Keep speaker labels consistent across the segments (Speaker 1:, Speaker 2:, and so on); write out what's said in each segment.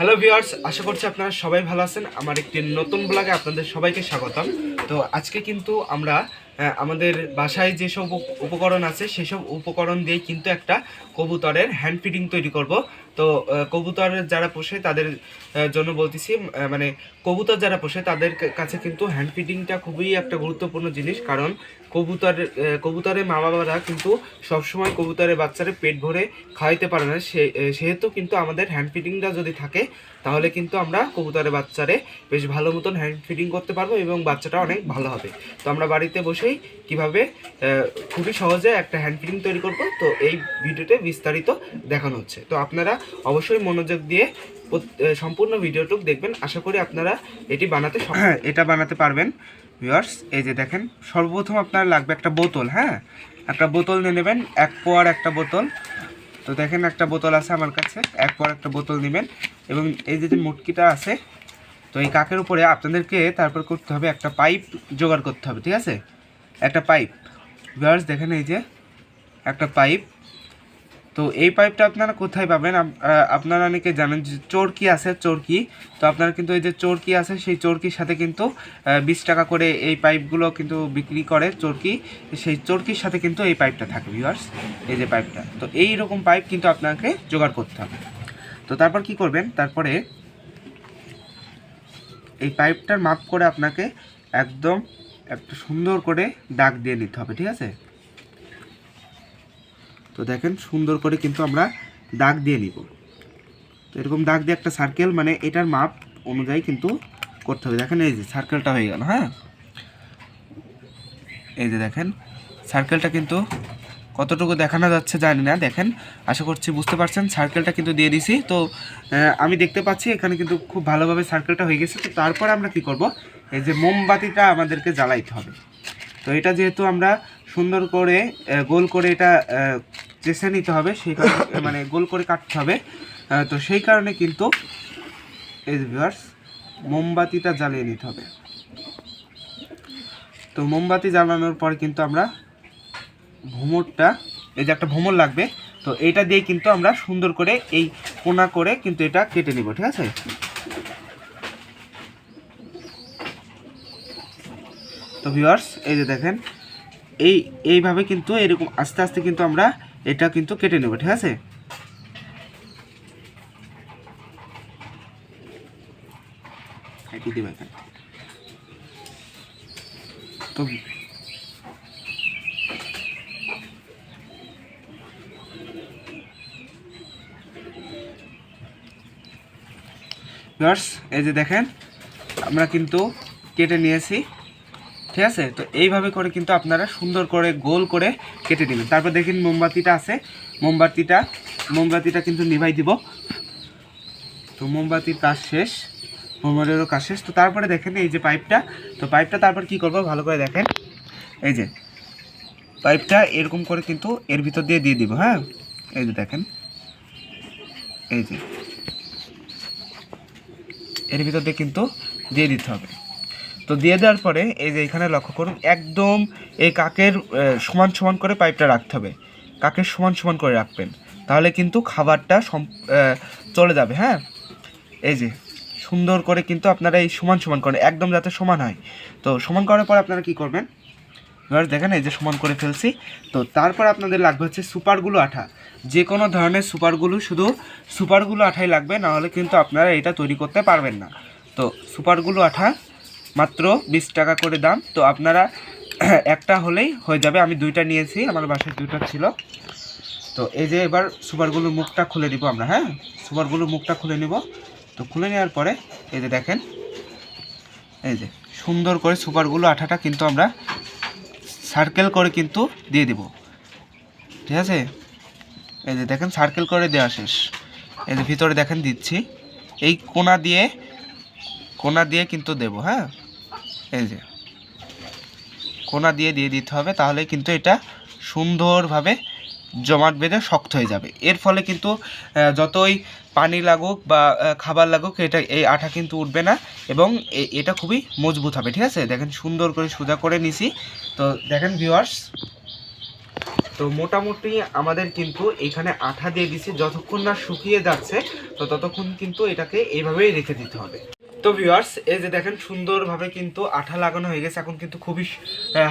Speaker 1: Hello viewers আশা করছি আপনারা সবাই ভালো আছেন। আমার একটি নতুন ব্লগে আপনাদের সবাইকে স্বাগতম। তো আজকে কিন্তু আমরা আমাদের বাসায় যেসব উপ- উপকরণ আছে, সেসব উপকরণ দিয়ে কিন্তু একটা কবুতরের হ্যান্ড ফিডিং তৈরি করব। তো কবুতর যারা পোষে তাদের জন্য বলতেছি মানে কবুতর যারা পোষে তাদের কাছে কিন্তু হ্যান্ড ফিডিংটা খুবই একটা গুরুত্বপূর্ণ জিনিস। কারণ কবুতর কবুতরের মা বাবারা কিন্তু সবসময় কবুতরের বাচ্চারা পেট ভরে খাওয়াইতে পারে না। সে সেহেতু কিন্তু আমাদের হ্যান্ড ফিডিংটা যদি থাকে, তাহলে কিন্তু আমরা কবুতরের বাচ্চারে বেশ ভালো মতন হ্যান্ড ফিডিং করতে পারব এবং বাচ্চাটা অনেক ভালো হবে। তো আমরা বাড়িতে বসেই কীভাবে খুবই সহজে একটা হ্যান্ড ফিডিং তৈরি করব। তো এই ভিডিওতে বিস্তারিত দেখানো হচ্ছে। তো আপনারা অবশ্যই মনোযোগ দিয়ে সম্পূর্ণ ভিডিওটুক দেখবেন। আশা করি আপনারা এটি বানাতে হ্যাঁ এটা বানাতে পারবেন। ভিউয়ার্স এই যে দেখেন, সর্বপ্রথম আপনার লাগবে একটা বোতল হ্যাঁ? একটা বোতল নিয়ে নেবেন, এক পোয়ার একটা বোতল। তো দেখেন একটা বোতল আছে আমার কাছে, এক পর একটা বোতল নেবেন। এবং এই যে যে মুটকিটা আছে, তো এই কাকের উপরে আপনাদেরকে তারপর করতে হবে একটা পাইপ জোগাড় করতে হবে, ঠিক আছে? একটা পাইপ। ভিউয়ার্স দেখেন এই যে, একটা পাইপ। তো এই পাইপটা আপনারা কোথায় পাবেন? আপনারা অনেকে জানেন যে চরকি আছে, চরকি। তো আপনারা কিন্তু এই যে চরকি আছে, সেই চরকির সাথে কিন্তু বিশ টাকা করে এই পাইপগুলো কিন্তু বিক্রি করে চরকি। সেই চরকির সাথে কিন্তু এই পাইপটা থাকে ভিউয়ার্স এই যে পাইপটা। তো এই রকম পাইপ কিন্তু আপনাকে জোগাড় করতে হবে। তো তারপর কি করবেন? তারপরে এই পাইপটার মাপ করে আপনাকে একদম একটা সুন্দর করে দাগ দিয়ে নিতে হবে, ঠিক আছে? তো দেখেন সুন্দর করে কিন্তু আমরা দাগ দিয়ে নিব। তো এরকম দাগ দিয়ে একটা সার্কেল মানে এটার মাপ অনুযায়ী কিন্তু করতে হবে। দেখেন এই যে সার্কেলটা হয়ে গেল হ্যাঁ? এই যে দেখেন সার্কেলটা কিন্তু কতটুকু দেখানো যাচ্ছে জানি না। দেখেন, আশা করছি বুঝতে পারছেন সার্কেলটা কিন্তু দিয়ে দিছি। তো আমি দেখতে পাচ্ছি এখানে কিন্তু খুব ভালোভাবে সার্কেলটা হয়ে গেছে। তো তারপর আমরা কি করব? এই যে মোমবাতিটা আমাদেরকে জ্বালাইতে হবে। তো এটা যেহেতু আমরা সুন্দর করে গোল করে এটা চেষে নিতে হবে, সেই কারণে মানে গোল করে কাটতে হবে। তো সেই কারণে কিন্তু এই ভিউয়ার্স মোমবাতিটা জ্বালিয়ে নিতে হবে। তো মোমবাতি জ্বালানোর পর কিন্তু আমরা ভোমরটা, এই যে একটা ভোমর লাগবে, তো এইটা দিয়ে কিন্তু আমরা সুন্দর করে এই কোনা করে কিন্তু এটা কেটে নিব, ঠিক আছে? তো ভিউয়ার্স এই যে দেখেন, এই, এইভাবে কিন্তু এরকম আস্তে আস্তে কিন্তু আমরা এটা কিন্তু কেটে নেব ঠিক আছে। তো এই যে দেখেন আমরা কিন্তু কেটে নিয়েছি ঠিক আছে? তো এইভাবে করে কিন্তু আপনারা সুন্দর করে গোল করে কেটে নেবেন। তারপর দেখেন মোমবাতিটা আছে। মোমবাতিটা মোমবাতিটা কিন্তু নিভাই দিব। তো মোমবাতির কাজ শেষ। মোমবাতিরও কাজ শেষ। তো তারপরে দেখেন এই যে পাইপটা। তো পাইপটা তারপর কি করব? ভালো করে দেখেন। এই যে, পাইপটা এরকম করে কিন্তু এর ভিতর দিয়ে দিয়ে দিব হ্যাঁ? এই যে দেখেন। এই যে, এর ভিতর দিয়ে কিন্তু দিয়ে দিতে হবে। তো দিয়ে দেওয়ার পরে এই যে এখানে লক্ষ্য করুন, একদম এই কাকের সমান সমান করে পাইপটা রাখতে হবে। কাকের সমান সমান করে রাখবেন। তাহলে কিন্তু খাবারটা চলে যাবে হ্যাঁ? এই যে, সুন্দর করে কিন্তু আপনারা এই সমান সমান করেন একদম যাতে সমান হয়। তো সমান করার পর আপনারা কি করবেন? এবার দেখেন এই যে সমান করে ফেলছি। তো তারপর আপনাদের লাগবে হচ্ছে সুপারগুলো আঠা। যে কোনো ধরনের সুপারগুলো, শুধু সুপারগুলো আঠাই লাগবে, নাহলে কিন্তু আপনারা এটা তৈরি করতে পারবেন না। তো সুপারগুলো আঠা মাত্র বিশ টাকা করে দাম। তো আপনারা একটা হলেই হয়ে যাবে। আমি দুইটা নিয়েছি, আমার বাসায় দুইটা ছিল। তো এই যে এবার সুপারগুলোর মুখটা খুলে নিব আমরা হ্যাঁ? সুপারগুলোর মুখটা খুলে নিব। তো খুলে নেওয়ার পরে এই যে দেখেন, এই যে সুন্দর করে সুপারগুলো আঠাটা কিন্তু আমরা সার্কেল করে কিন্তু দিয়ে দিব। ঠিক আছে? এই যে দেখেন, সার্কেল করে দেওয়া শেষ। এই যে ভিতরে দেখেন দিচ্ছি। এই কোনা দিয়ে কোনা দিয়ে কিন্তু দেব হ্যাঁ? এই যে, কোনা দিয়ে দিয়ে দিতে হবে, তাহলে কিন্তু এটা সুন্দরভাবে জমাট বেঁধে শক্ত হয়ে যাবে। এর ফলে কিন্তু যতই পানি লাগুক বা খাবার লাগুক, এটা, এই আঠা কিন্তু উঠবে না এবং এটা খুবই মজবুত হবে, ঠিক আছে? দেখেন, সুন্দর করে সোজা করে নিছি। তো দেখেন ভিউয়ার্স তো মোটামুটি আমাদের কিন্তু এখানে আঠা দিয়ে দিছি, যতক্ষণ না শুকিয়ে যাচ্ছে, তো ততক্ষণ কিন্তু এটাকে এইভাবেই রেখে দিতে হবে। তো ভিউয়ার্স এই যে দেখেন সুন্দরভাবে কিন্তু আঠা লাগানো হয়ে গেছে, এখন কিন্তু খুবই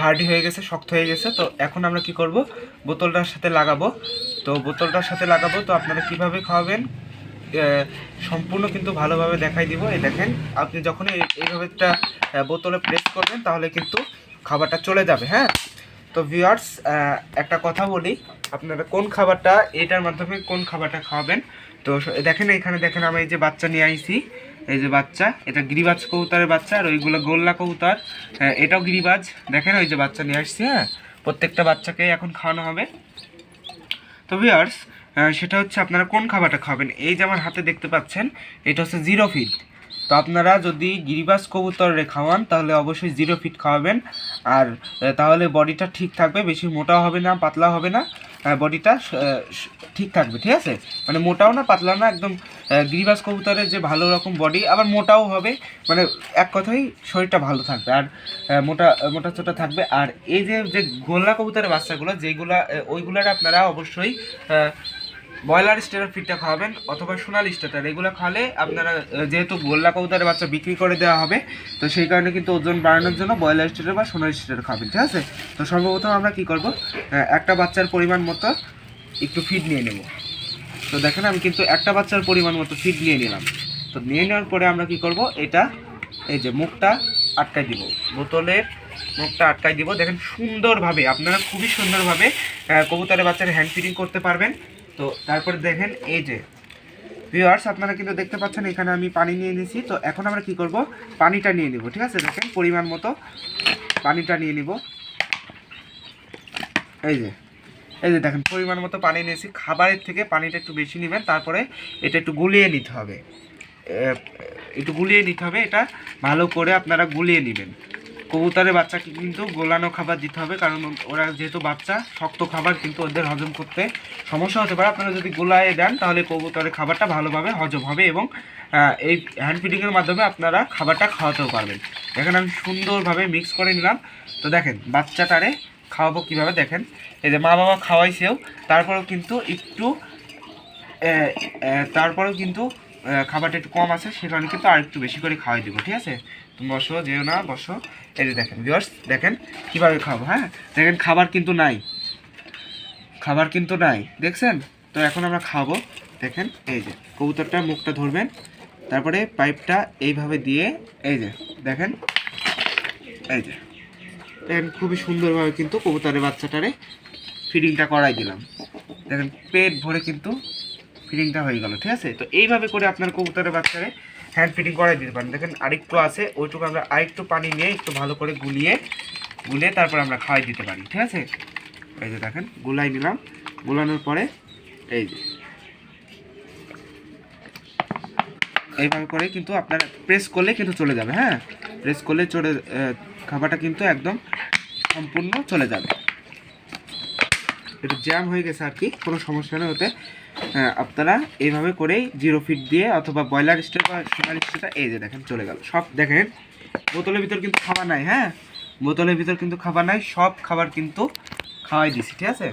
Speaker 1: হার্ডি হয়ে গেছে, শক্ত হয়ে গেছে। তো এখন আমরা কি করব? বোতলটার সাথে লাগাবো। তো বোতলটার সাথে লাগাবো, তো আপনারা কীভাবে খাওয়াবেন? সম্পূর্ণ কিন্তু ভালোভাবে দেখাই দিব। এই দেখেন, আপনি যখন এই- এইভাবে একটা বোতলে প্রেস করবেন, তাহলে কিন্তু খাবারটা চলে যাবে হ্যাঁ? তো ভিউয়ার্স একটা কথা বলি আপনারা কোন খাবারটা এটার মাধ্যমে কোন খাবারটা খাওয়াবেন? তো দেখেন এখানে দেখেন আমি এই যে বাচ্চা নিয়ে আইছি এই যে বাচ্চা এটা গিরিবাজ কবুতরের বাচ্চা আর ওইগুলো গোল্লা কবুতর হ্যাঁ, এটাও গিরিবাজ। দেখেন ওই যে বাচ্চা নিয়ে আসছি হ্যাঁ প্রত্যেকটা বাচ্চাকে এখন খাওয়ানো হবে। তো ভিউয়ার্স সেটা হচ্ছে আপনারা কোন খাবারটা খাবেন এই যে আমার হাতে দেখতে পাচ্ছেন এটা হচ্ছে জিরো ফিট। তো আপনারা যদি গিরিবাস কবুতরে খাওয়ান, তাহলে অবশ্যই জিরো ফিট খাওয়াবেন। আর তাহলে বডিটা ঠিক থাকবে, বেশি মোটাও হবে না, পাতলা হবে না। বডিটা ঠিক থাকবে, ঠিক আছে? মানে মোটাও না, পাতলা না, একদম গিরিবাস কবুতরের যে ভালো রকম বডি আবার মোটাও হবে। মানে এক কথাই শরীরটা ভালো থাকবে, আর মোটা মোটা চোটা থাকবে। আর এই যে যে গোল্লা কবুতরের বাচ্চাগুলো, যেগুলা ওইগুলার আপনারা অবশ্যই ব্রয়লার স্টেটার ফিডটা খাওয়াবেন অথবা সোনালি স্টেটার, এগুলো খাওয়ালে আপনারা যেহেতু গোল্লা কবুতরের বাচ্চা বিক্রি করে দেওয়া হবে, তো সেই কারণে কিন্তু ওজন বাড়ানোর জন্য ব্রয়লার স্টেটার বা সোনালি স্টেটার খাবেন, ঠিক আছে? তো সর্বপ্রথম আমরা কি করব? একটা বাচ্চার পরিমাণ মতো একটু ফিড নিয়ে নেব। তো দেখেন আমি কিন্তু একটা বাচ্চার পরিমাণ মতো ফিড নিয়ে নিলাম। তো নিয়ে নেওয়ার পরে আমরা কি করব? এটা, এই যে মুখটা আটকাই দিব। বোতলের মুখটা আটকাই দিব। দেখেন সুন্দরভাবে, আপনারা খুবই সুন্দরভাবে কবুতরের বাচ্চার হ্যান্ড ফিডিং করতে পারবেন। তো তারপরে দেখেন এই যে ভিউয়ার্স আপনারা কিন্তু দেখতে পাচ্ছেন এখানে আমি পানি নিয়ে নিয়েছি তো এখন আমরা কি করব? পানিটা নিয়ে নিব, ঠিক আছে? দেখেন, পরিমাণ মতো পানিটা নিয়ে নিব। এই যে এই যে দেখেন, পরিমাণ মতো পানি নিয়েছি। খাবারের থেকে পানিটা একটু বেশি নেবেন, তারপরে এটা একটু গুলিয়ে নিতে হবে। একটু গুলিয়ে নিতে হবে, এটা ভালো করে আপনারা গুলিয়ে নেবেন। কবুতরের বাচ্চাকে কিন্তু গোলানো খাবার দিতে হবে, কারণ ওরা যেহেতু বাচ্চা, শক্ত খাবার কিন্তু ওদের হজম করতে সমস্যা হতে পারে। আপনারা যদি গোলায় দেন, তাহলে কবুতরের খাবারটা ভালোভাবে হজম হবে এবং এই হ্যান্ড ফিডিংয়ের মাধ্যমে আপনারা খাবারটা খাওয়াতেও পারবেন। দেখেন আমি সুন্দরভাবে মিক্স করে নিলাম। তো দেখেন, বাচ্চাটারে খাওয়াবো কীভাবে? দেখেন, এই যে মা বাবা খাওয়াইছেও, তারপরেও কিন্তু একটু তারপরেও কিন্তু খাবারটা একটু কম আছে সে কারণে কিন্তু আর একটু বেশি করে খাওয়াই দেবো, ঠিক আছে? তুমি বসো, যেও না, বসো। এই যে দেখেন ভিউয়ার্স দেখেন কীভাবে খাব হ্যাঁ? দেখেন, খাবার কিন্তু নাই। খাবার কিন্তু নাই, দেখছেন? তো এখন আমরা খাব, দেখেন, এই যে, কবুতরটা মুখটা ধরবেন, তারপরে পাইপটা এইভাবে দিয়ে, এই যে, দেখেন, এই যে। দেখেন, খুবই সুন্দরভাবে কিন্তু কবুতরের বাচ্চাটারে ফিডিংটা করাই দিলাম। দেখেন, পেট ভরে কিন্তু ফিডিংটা হয়ে গেল, ঠিক আছে? তো এইভাবে করে আপনার কবুতরের বাচ্চারে হ্যান্ড ফিটিং করাই দিতে পারেন। দেখেন আরেকটু আছে, ওইটুকু আমরা আরেকটু পানি নিয়ে একটু ভালো করে গুলিয়ে গুলিয়ে তারপর আমরা খাওয়াই দিতে পারি, ঠিক আছে? এই যে দেখেন, গুলাই নিলাম, গুলানোর পরে এই যে। এইভাবে করে কিন্তু আপনারা প্রেস করলে কিন্তু চলে যাবে হ্যাঁ? প্রেস করলে চলে খাবারটা কিন্তু একদম সম্পূর্ণ চলে যাবে। একটু জ্যাম হয়ে গেছে আর কি, কোনো সমস্যা নেই ওতে। আপনারা এইভাবে করেই জিরো ফিট দিয়ে অথবা ব্রয়লার স্টেট বা সোনালি স্টেটটা এই যে দেখেন চলে গেল। সব দেখেন, বোতলের ভিতর কিন্তু খাবার নাই হ্যাঁ? বোতলের ভিতর কিন্তু খাবার নাই, সব খাবার কিন্তু খাওয়াই দিছি, ঠিক আছে?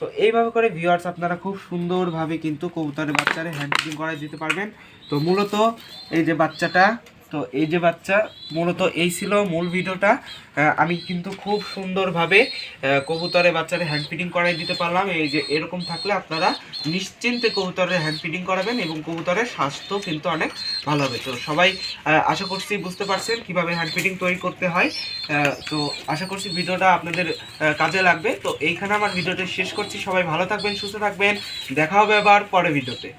Speaker 1: তো এইভাবে করে ভিউয়ার্স আপনারা খুব সুন্দরভাবে কিন্তু কবুতরের বাচ্চারে হ্যান্ড ফিডিং করাই দিতে পারবেন। তো মূলত এই যে বাচ্চাটা তো এই যে বাচ্চা মূলত এই ছিল মূল ভিডিওটা। আমি কিন্তু খুব সুন্দরভাবে আহ, কবুতরের বাচ্চারে হ্যান্ড ফিডিং করাই দিতে পারলাম। এই যে এরকম থাকলে আপনারা নিশ্চিন্তে কবুতরের হ্যান্ড ফিডিং করাবেন এবং কবুতরের স্বাস্থ্য কিন্তু অনেক ভালো হবে। তো সবাই আশা করছি বুঝতে পারছেন কীভাবে হ্যান্ড ফিডিং তৈরি করতে হয়। তো আশা করছি ভিডিওটা আপনাদের কাজে লাগবে। তো এইখানে আমার ভিডিওটা শেষ করছি। সবাই ভালো থাকবেন সুস্থ থাকবেন। দেখা হবে আবার পরে ভিডিওতে।